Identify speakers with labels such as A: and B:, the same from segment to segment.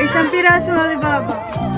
A: isang piraso Alibaba.
B: Wala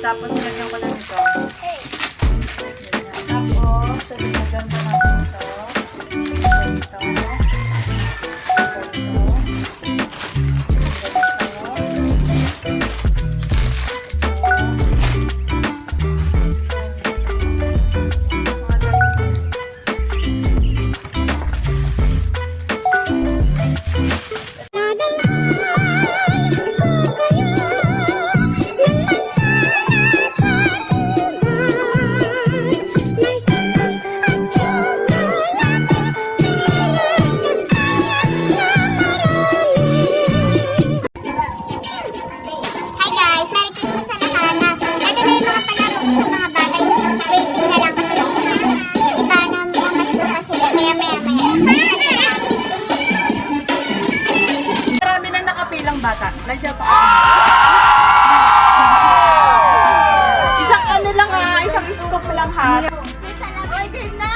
C: Tapos nilagyan ko lang ito.
B: Hey.
C: Tapos, nilagyan ko natin ito. Ito. Nakapilang bata. Nandiyan pa Isang ano lang ha, isang scoop lang ha. Ay, game na!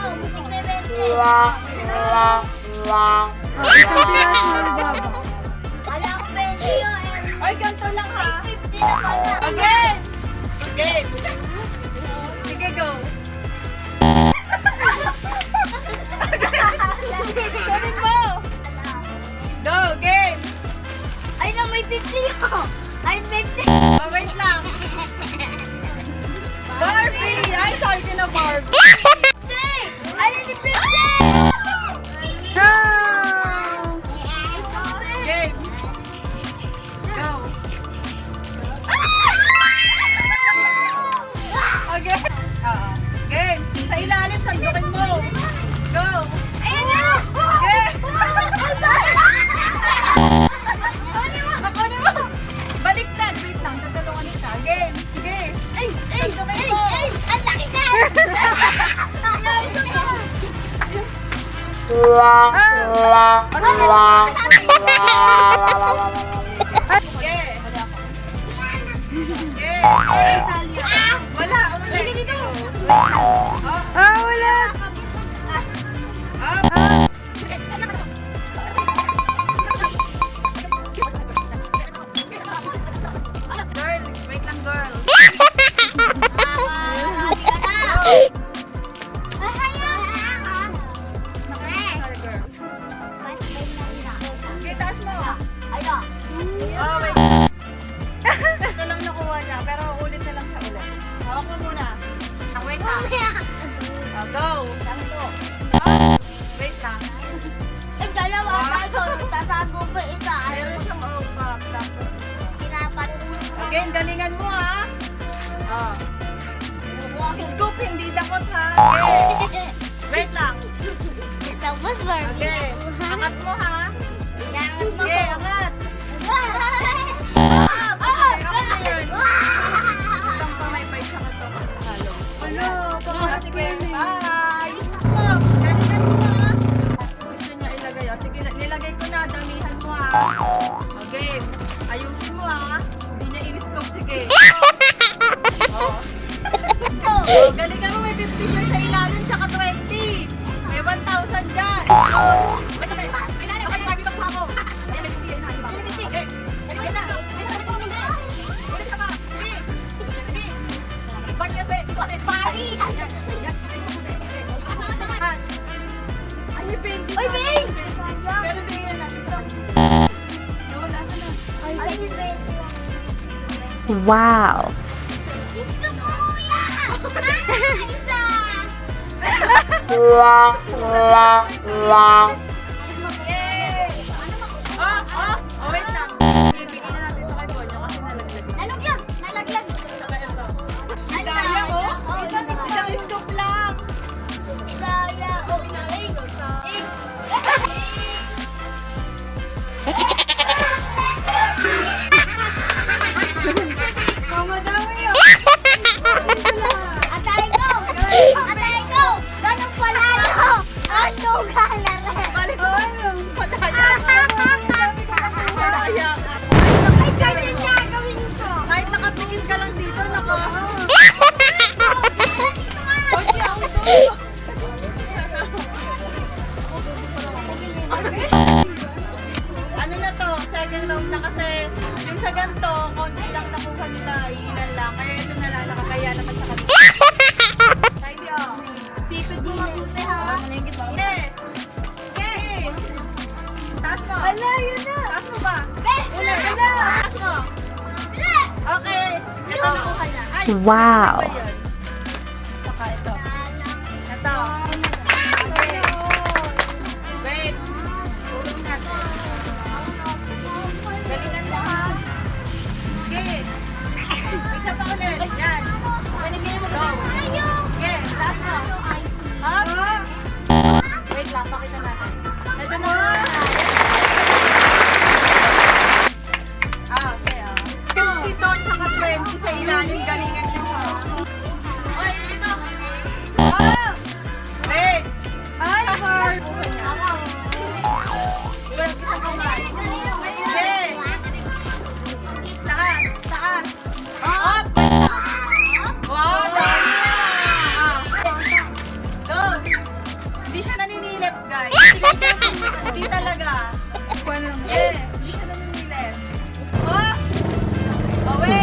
B: Oh, butik na
C: Yeah. Wala. Ulit. dito. Oh, wait. Ito lang nakuha niya, pero ulit na lang siya ulit. Hawak mo muna. Ah, wait lang. Oh, go. Oh, wait lang. Meron siyang opak, tapos Again, galingan mo ha. Oh. Scoop, hindi dakot ha. Okay. Wait lang.
B: Tapos Barbie.
C: Okay. Angat mo ha. Okay, angat.
B: Ah!
C: Ah, okay, ako na pamaypay sa kato. Halo. Halo. Ah, sige. Bye. Oh, galingan mo ha. Gusto niya ilagay. Oh, sige, nilagay ko na. Damihan mo. Okay. Ayusin mo ha. Hindi niya in-scoop. Sige. Oh. Oh, galingan. May 50 dyan sa ilalim. Tsaka 20. May 1,000 dyan. Wait, wait. Ay,
B: Bing!
A: Wow.
B: Gusto ko, kuya! Isa!
C: Oh, mabuti, ha? Sige. Sige. Taas mo.
D: Ala, yun na.
C: Taas mo ba?
E: Best
C: Ula, ula. Taas mo. Okay. Ito nakuha niya. Ay,
B: Wow.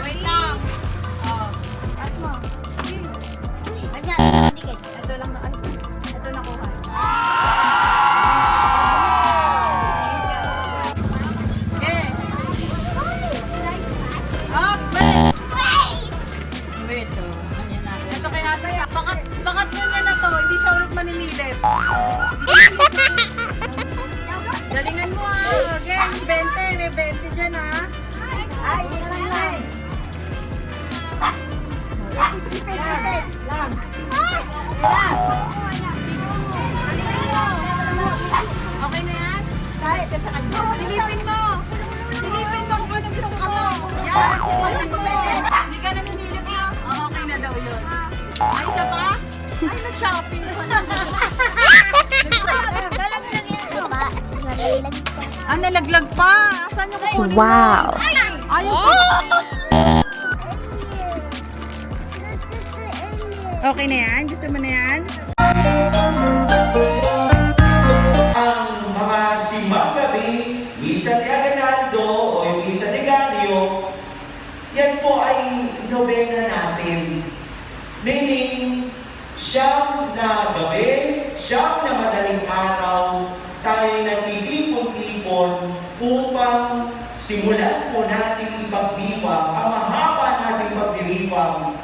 C: Teka lang. Silipin mo. Silipin mo kung ano gusto mo. Yan, silipin mo. Hindi ka naninilip mo. Oh, okay na daw yun. Ay, isa pa? Ay, nag-shopping naman. ah, nalaglag pa. Saan yung kukunin mo?
B: Wow.
C: Okay na yan? Gusto mo na yan?
F: Nobena natin. Meaning, siyam na gabi, siyam na madaling araw, tayo nagtitipon-tipon upang simulan po natin ipagdiwang ang mahaba nating pagdiriwang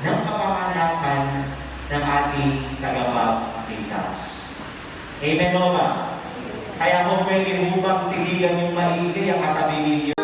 F: ng kapanganakan ng ating tagapagligtas. Amen o ba? Kaya kung pwede mo bang tigilan yung maingay ang katabi ninyo.